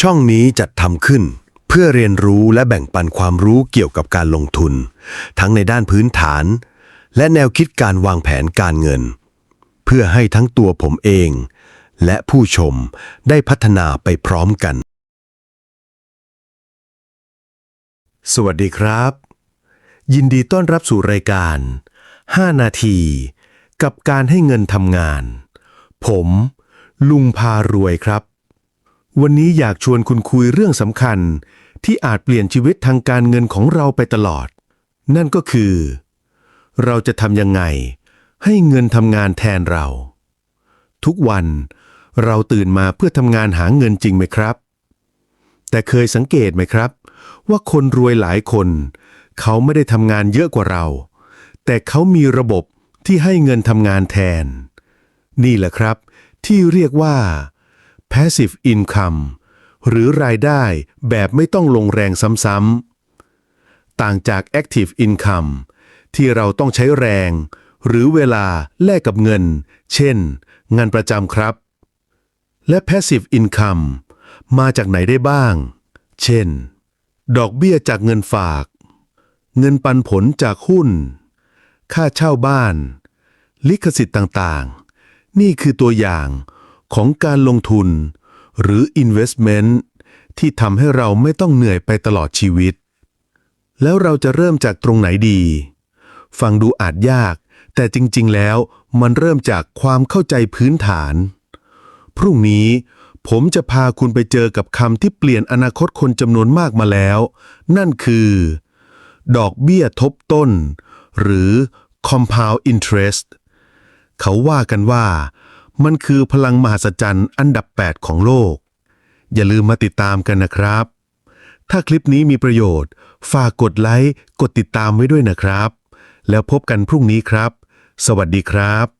ช่องนี้จัดทำขึ้น เพื่อเรียนรู้และแบ่งปันความรู้เกี่ยวกับการลงทุน ทั้งในด้านพื้นฐาน และแนวคิดการวางแผนการเงิน เพื่อให้ทั้งตัวผมเอง และผู้ชมได้พัฒนาไปพร้อมกัน สวัสดีครับ ยินดีต้อนรับสู่รายการ 5 นาที กับการให้เงินทำงาน ผม ลุงพารวยครับ วันนี้อยากชวนคุณคุยเรื่องสำคัญ ที่อาจเปลี่ยนชีวิตทางการเงินของเราไปตลอด นั่นก็คือ เราจะทำยังไง ให้เงินทำงานแทนเรา ทุกวันเราตื่นมาเพื่อทำงานหาเงินจริงไหมครับ แต่เคยสังเกตไหมครับ ว่าคนรวยหลายคน เขาไม่ได้ทำงานเยอะกว่าเรา แต่เขามีระบบที่ให้เงินทำงานแทน นี่แหละครับ ที่เรียกว่า passive income หรือรายได้แบบไม่ต้องลงแรงซ้ำๆ ต่างจาก active income ที่เราต้องใช้แรง หรือเวลาแลกกับเงิน เช่น งานประจำครับ และ passive income มาจากไหนได้บ้าง เช่น ดอกเบี้ยจากเงินฝาก เงินปันผลจากหุ้น ค่าเช่าบ้าน ลิขสิทธิ์ต่างๆ นี่คือตัวอย่าง ของการลงทุน หรือ investment ที่ทำให้เราไม่ต้องเหนื่อยไปตลอดชีวิต แล้วเราจะเริ่มจากตรงไหนดี ฟังดูอาจยาก แต่จริง ๆ แล้วมันเริ่มจากความเข้าใจพื้นฐาน พรุ่งนี้ผมจะพาคุณไปเจอกับคำที่เปลี่ยนอนาคตคนจำนวนมากมาแล้ว นั่นคือ ดอกเบี้ยทบต้น หรือ compound interest เขาว่ากันว่า มันคือพลังมหัศจรรย์อันดับ 8 ของโลก อย่าลืมมาติดตามกันนะครับ ถ้าคลิปนี้มีประโยชน์ ฝากกดไลค์ กดติดตามไว้ด้วยนะครับ แล้วพบกันพรุ่งนี้ครับ สวัสดีครับ